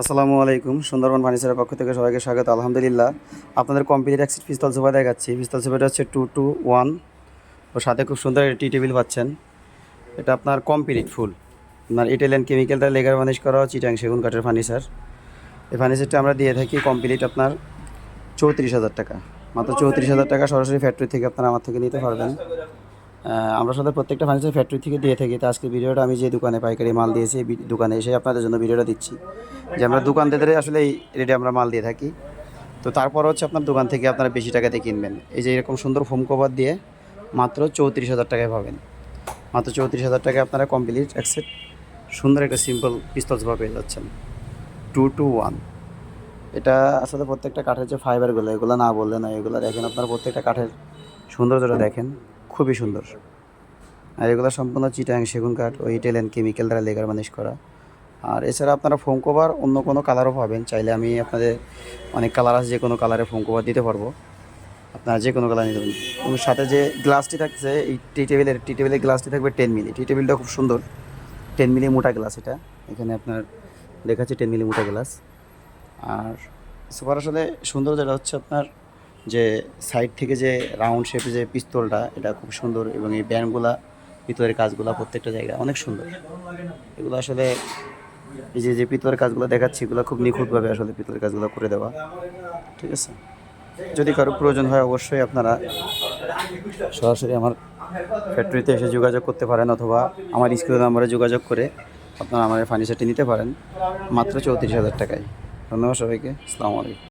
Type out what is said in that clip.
আসসালামু আলাইকুম, সুন্দরবন ফার্নিচারের পক্ষ থেকে সবাইকে স্বাগত। আলহামদুলিল্লাহ, আপনাদের কমপ্লিট এক্সিট পিস্তল সোফা দেখাচ্ছি। পিস্তল সোফাটা হচ্ছে টু টু ওয়ান ওর সাথে খুব সুন্দর টি টেবিল পাচ্ছেন। এটা আপনার কমপ্লিট ফুল। আপনার ইটালিয়ান কেমিক্যালটা লেগার মানিশ করা চিটাং সেগুন কাঠের ফার্নিচার এই ফার্নিচারটা আমরা দিয়ে থাকি কমপ্লিট আপনার চৌত্রিশ হাজার টাকা। মাত্র চৌত্রিশ হাজার টাকা সরাসরি ফ্যাক্টরি থেকে আপনারা আমার থেকে নিতে পারবেন। আমরা সাথে প্রত্যেকটা ফার্নিচার ফ্যাক্টরি থেকে দিয়ে থাকি। তো আজকে ভিডিওটা আমি যে দোকানে পাইকারি মাল দিয়েছি দোকানে এসে আপনাদের জন্য ভিডিওটা দিচ্ছি। যে আমরা দোকানদারে আসলে এই রেটে আমরা মাল দিয়ে থাকি। তো তারপর হচ্ছে আপনার দোকান থেকে আপনারা বেশি টাকাতে কিনবেন। এই যে এরকম সুন্দর ফোম কভার দিয়ে মাত্র চৌত্রিশ হাজার টাকায় পাবেন। মাত্র চৌত্রিশ হাজার টাকায় আপনারা কমপ্লিট অ্যাকসেট সুন্দর একটা সিম্পল পিস্তল পেয়ে যাচ্ছেন। টু টু ওয়ান এটা আসলে প্রত্যেকটা কাঠের যে ফাইবারগুলো এগুলো না বললে না এগুলো দেখেন আপনারা প্রত্যেকটা কাঠের সৌন্দর্যটা দেখেন। খুবই সুন্দর। আর এগুলো সম্পূর্ণ চিটাং, সেগুন কাঠ ও ইটালিয়ান কেমিক্যাল দ্বারা লেগার মানিশ করা। আর এছাড়া আপনারা ফোম কভার অন্য কোনো কালারও পাবেন। চাইলে আমি আপনাদের অনেক কালার আছে যে কোনো কালারে ফোম কভার দিতে পারব। আপনারা যে কোনো কালার নিতে পারেন। এবং সাথে যে গ্লাসটি থাকছে, এই টি টেবিলের টি টেবিলের গ্লাসটি থাকবে টেন মিলি টি টেবিলটা খুব সুন্দর। টেন মিলি মোটা গ্লাস এটা। এখানে আপনার দেখাচ্ছে টেন মিলি মোটা গ্লাস আর সুপার আসলে সুন্দর যেটা হচ্ছে আপনার যে সাইড থেকে যে রাউন্ড শেপে যে পিস্তলটা, এটা খুব সুন্দর এবং এই ব্যান্ডগুলা ভিতরের কাজগুলো প্রত্যেকটা জায়গায় অনেক সুন্দর। এগুলো আসলে এই যে যে পিতলের কাজগুলো দেখাচ্ছি, এগুলো খুব নিখুঁতভাবে আসলে পিতলের কাজগুলো করে দেওয়া। ঠিক আছে? যদি কারও প্রয়োজন হয়, অবশ্যই আপনারা সরাসরি আমার ফ্যাক্টরিতে এসে যোগাযোগ করতে পারেন অথবা আমার স্ক্রিন নাম্বারে যোগাযোগ করে আপনারা আমার ফার্নিচারটি নিতে পারেন। মাত্র চৌত্রিশ হাজার টাকায়। ধন্যবাদ সবাইকে। আসসালামু আলাইকুম।